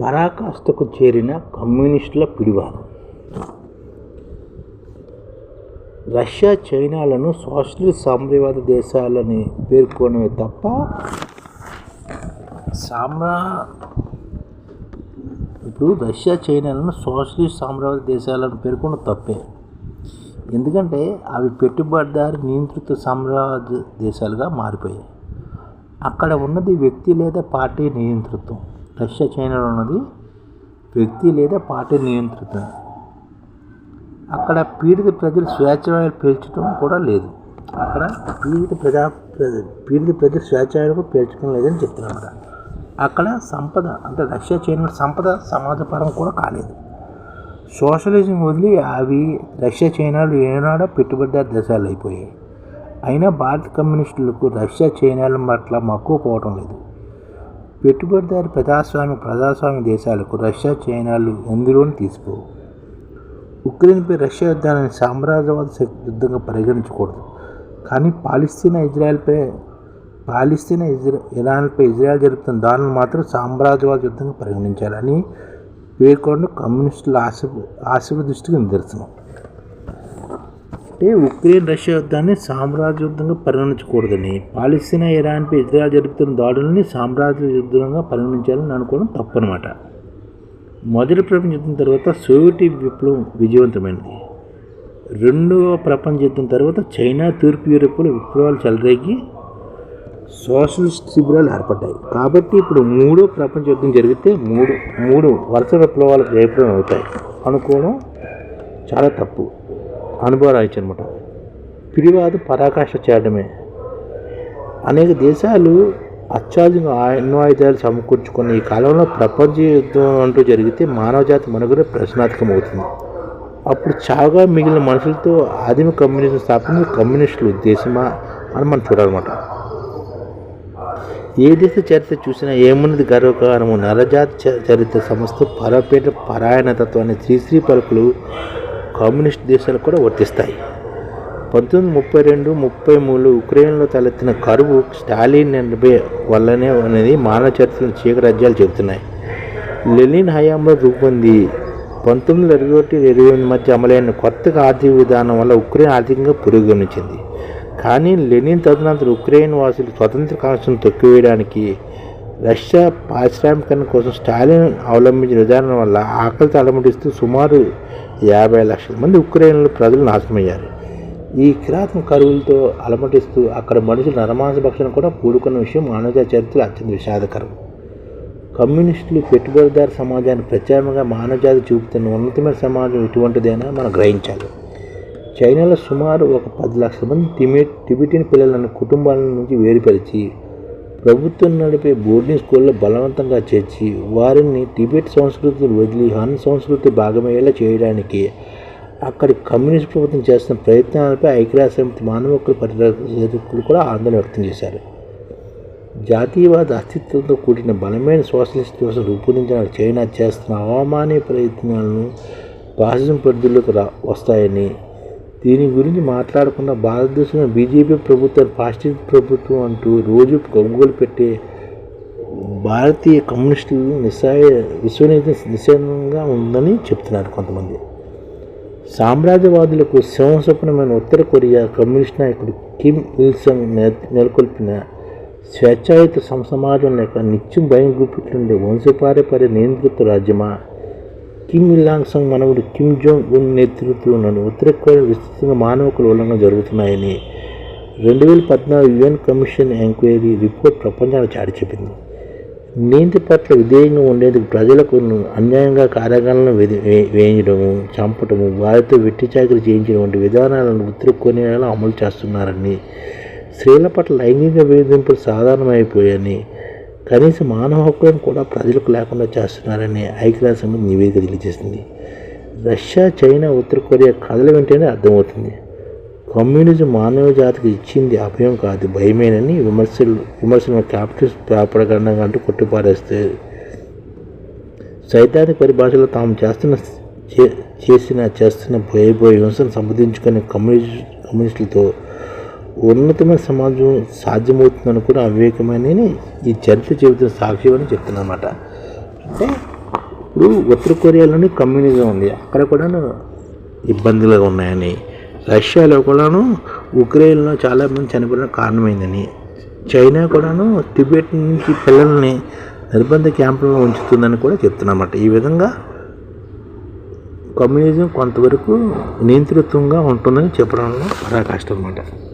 పరాకాష్ఠకు చేరిన కమ్యూనిస్టుల పిడివాదం. Russia చైనాలను socialist సామ్రాజ్యవాద దేశాలని పేర్కొనే తప్ప సామ్రా ఇప్పుడు రష్యా చైనాలను సోషలిస్ట్ సామ్రాజ్య దేశాలను పేర్కొనడం తప్పే. ఎందుకంటే అవి పెట్టుబడిదారు నియంత్రిత సామ్రాజ్య దేశాలుగా మారిపోయాయి. అక్కడ ఉన్నది వ్యక్తి లేదా పార్టీ నియంతృత్వం. రష్యా చైనాలో ఉన్నది వ్యక్తి లేదా పార్టీ నియంత్రిత. అక్కడ పీడిత ప్రజలు స్వేచ్ఛాయులు పేల్చడం కూడా లేదు. అక్కడ పీడిత ప్రజా పీడిత ప్రజలు స్వేచ్ఛాయులకు పేల్చడం లేదని చెప్తున్నారు అక్కడ సంపద అంటే రష్యా చైనా సంపద సమాజపరం కూడా కాలేదు. సోషలిజం వదిలి అవి రష్యా చైనాలు ఏనాడో పెట్టుబడిదారు దేశాలు అయిపోయాయి. అయినా భారత కమ్యూనిస్టులకు రష్యా చైనాల పట్ల మక్కువ పోవటం లేదు. పెట్టుబడిదారు ప్రజాస్వామ్య ప్రజాస్వామ్య దేశాలకు రష్యా చైనాలు ఎందులోనూ తీసుకోవు ఉక్రెయిన్పై రష్యా యుద్ధాన్ని సామ్రాజ్యవాద యుద్ధంగా పరిగణించకూడదు. కానీ పాలిస్తీనా ఇజ్రాయెల్పై పాలిస్తీనా ఇజ్రా ఇరాన్పై ఇజ్రాయెల్ జరుపుతున్న దాడులను మాత్రం సామ్రాజ్యవాద యుద్ధంగా పరిగణించాలని పేర్కొన్న కమ్యూనిస్టుల ఆశ ఆశీర్వ దృష్టికి నిదర్శనం. అంటే ఉక్రెయిన్ రష్యా యుద్ధాన్ని సామ్రాజ్య యుద్ధంగా పరిగణించకూడదని పాలిస్తీనా ఇరాన్పై ఇజ్రాయల్ జరుపుతున్న దాడులని సామ్రాజ్య యుద్ధంగా పరిగణించాలని అనుకోవడం తప్పనమాట. మొదటి ప్రపంచ యుద్ధం తర్వాత సోవియట్ విప్లవం విజయవంతమైనది రెండవ ప్రపంచ యుద్ధం తర్వాత చైనా తూర్పు యూరోప్లో విప్లవాలు చెలరేగి సోషలిస్ట్ శిబిరాలు ఏర్పడ్డాయి. కాబట్టి ఇప్పుడు మూడో ప్రపంచ యుద్ధం జరిగితే మూడు మూడు వరుస విప్లవాలు జయప్రదం అవుతాయి. అనుకోవడం చాలా తప్పు. అనుభవం రాయొచ్చు అనమాట పిడివాదు పరాకాష్ట చేయడమే. అనేక దేశాలు అత్యాధునిక ఎన్నో సమకూర్చుకున్న ఈ కాలంలో ప్రపంచ యుద్ధం అంటూ జరిగితే మానవజాతి మనుగడ ప్రశ్నార్థకం అవుతుంది అప్పుడు చావుగా మిగిలిన మనుషులతో ఆదిమ కమ్యూనిజం స్థాపన కమ్యూనిస్టులు దేశమా అని మనం చూడాలన్నమాట. ఏ దేశ చరిత్ర చూసినా ఏమున్నది గర్వకారణము నరజాతి చరిత్ర సంస్థ పరపేట పరాయణతత్వాన్ని శ్రీశ్రీ పలుకులు కమ్యూనిస్ట్ దేశాలు కూడా వర్తిస్తాయి. పంతొమ్మిది ముప్పై రెండు ముప్పై మూడు ఉక్రెయిన్లో తలెత్తిన కరువు స్టాలిన్ నిర్భయ వల్లనే అనేది మానవ చరిత్రను చీకరాజ్యాలు చెబుతున్నాయి. లెనిన్ హయాంలో రూపొంది పంతొమ్మిది వందల ఇరవై ఒకటి ఇరవై ఎనిమిది మధ్య అమలైన కొత్తగా ఆర్థిక విధానం వల్ల ఉక్రెయిన్ ఆర్థికంగా పురోగమించింది. కానీ లెనిన్ తదనంతరం ఉక్రెయిన్ వాసులు స్వతంత్ర కాంక్షను తొక్కివేయడానికి రష్యా పారిశ్రామికరణ కోసం స్టాలిన్ అవలంబించిన విధానం వల్ల ఆకలితో అలమటిస్తూ సుమారు యాభై లక్షల మంది ఉక్రెయిన్లో ప్రజలు నాశనమయ్యారు. ఈ కిరాతన కరువులతో అలమటిస్తూ అక్కడ మనుషులు నరమాంస భక్షణ కూడా కూడుకున్న విషయం మానవ చరిత్ర అత్యంత విషాదకరం. కమ్యూనిస్టులు పెట్టుబడిదారు సమాజాన్ని ప్రత్యామ్నాయంగా మానవజాతి చూపుతున్న ఉన్నతమైన సమాజం ఎటువంటిదైనా మనం గ్రహించాలి. చైనాలో సుమారు ఒక పది లక్షల మంది టిబెట్ టిబెటియన్ పిల్లలను కుటుంబాల నుంచి వేరుపరిచి ప్రభుత్వం నడిపే బోర్డింగ్ స్కూల్లో బలవంతంగా చేర్చి వారిని టిబెట్ సంస్కృతిని వదిలి హన్ సంస్కృతి భాగమయ్యేలా చేయడానికి అక్కడి కమ్యూనిస్ట్ ప్రభుత్వం చేస్తున్న ప్రయత్నాలపై ఐక్యరాజ్య సమితి మానవ హక్కుల పరిరక్షకులు కూడా ఆందోళన వ్యక్తం చేశారు. జాతీయవాద అస్తిత్వంతో కూడిన బలమైన సోషలిస్ట్ కోసం రూపొందించిన చైనా చేస్తున్న అవమానీయ ప్రయత్నాలను ఫాసిజం పరిధిలోకి రా వస్తాయని దీని గురించి మాట్లాడకుండా భారతదేశంలో బీజేపీ ప్రభుత్వం పాశ్చాత్య ప్రభుత్వం అంటూ రోజు గొంగోలు పెట్టే భారతీయ కమ్యూనిస్టులు నిస్సాయ విశ్వనీతి నిశ్చయంగా ఉందని చెప్తున్నారు కొంతమంది. సామ్రాజ్యవాదులకు సింహస్వప్నమైన ఉత్తర కొరియా కమ్యూనిస్ట్ నాయకుడు కిమ్ ఇల్సంగ్ నెలకొల్పిన స్వేచ్ఛాయుత సమాజం లేక నిత్యం భయం గుప్పిట్లుండే వంశపారపర్య నియంతృత్వ రాజ్యమా? కిమ్ ఇల్లాంగ్ సంగ్ మనవుడు కిమ్ జోంగ్ ఉన్ నేతృత్వంలోని ఉత్తర కొరియా విస్తృతంగా మానవ ఉల్లంఘన జరుగుతున్నాయని రెండు వేల పద్నాలుగు యుఎన్ కమిషన్ ఎంక్వైరీ రిపోర్ట్ ప్రపంచానికి చాటి చెప్పింది. నీతి పట్ల విధేయంగా ఉండేందుకు ప్రజలకు అన్యాయంగా కార్యక్రమాలను వేధి- వే- వేయించడము చంపటము వారితో వెట్టి చాకరీ చేయించడం వంటి విధానాలను ఉత్తర కొనియాలో అమలు చేస్తున్నారని స్త్రీల పట్ల లైంగిక వేధింపులు సాధారణమైపోయాయని కనీస మానవ హక్కులను కూడా ప్రజలకు లేకుండా చేస్తున్నారని ఐక్యరాజ్య సమితి నివేదిక తెలియజేసింది రష్యా చైనా ఉత్తర కొరియా కథలు వెంటనే అర్థమవుతుంది. కమ్యూనిజం మానవ జాతికి ఇచ్చింది అభయం కాదు భయమేనని విమర్శలు విమర్శలు క్యాపిటలిస్ట్ ప్రాపడగండంగా అంటూ కొట్టిపారేస్తే సైతానిక పరిభాషలో తాము చేస్తున్న చే- చేసిన చేస్తున్న భయభో హింసను సంబంధించుకునే కమ్యూనిస్ట్ కమ్యూనిస్టులతో ఉన్నతమైన సమాజం సాధ్యమవుతుందని కూడా అవివేకమైన ఈ చరిత్ర చెబుతున్న సాక్ష్యం అని చెప్తున్నమాట అంటే ఇప్పుడు ఉత్తర కొరియాలోని కమ్యూనిజం ఉంది. అక్కడ కూడా ఇబ్బందులుగా ఉన్నాయని రష్యాలో కూడాను ఉక్రెయిన్లో చాలామంది చనిపోయిన కారణమైందని చైనా కూడాను టిబెట్ నుంచి పిల్లల్ని నిర్బంధ క్యాంపులో ఉంచుతుందని కూడా చెప్తున్నమాట ఈ విధంగా కమ్యూనిజం కొంతవరకు నియంతృత్వంగా ఉంటుందని చెప్పడంలో చాలా కష్టం అన్నమాట.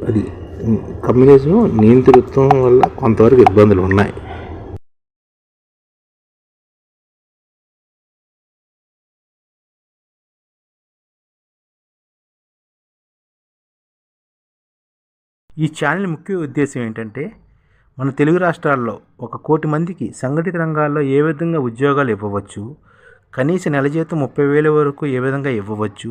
అది. కమ్యూనిజం నియంతృత్వం వల్ల కొంతవరకు ఇబ్బందులు ఉన్నాయి. ఈ ఛానల్ ముఖ్య ఉద్దేశం ఏంటంటే మన తెలుగు రాష్ట్రాల్లో ఒక కోటి మందికి సంఘటిత రంగాల్లో ఏ విధంగా ఉద్యోగాలు ఇవ్వవచ్చు కనీస నెల జీతం ముప్పై వేల వరకు ఏ విధంగా ఇవ్వవచ్చు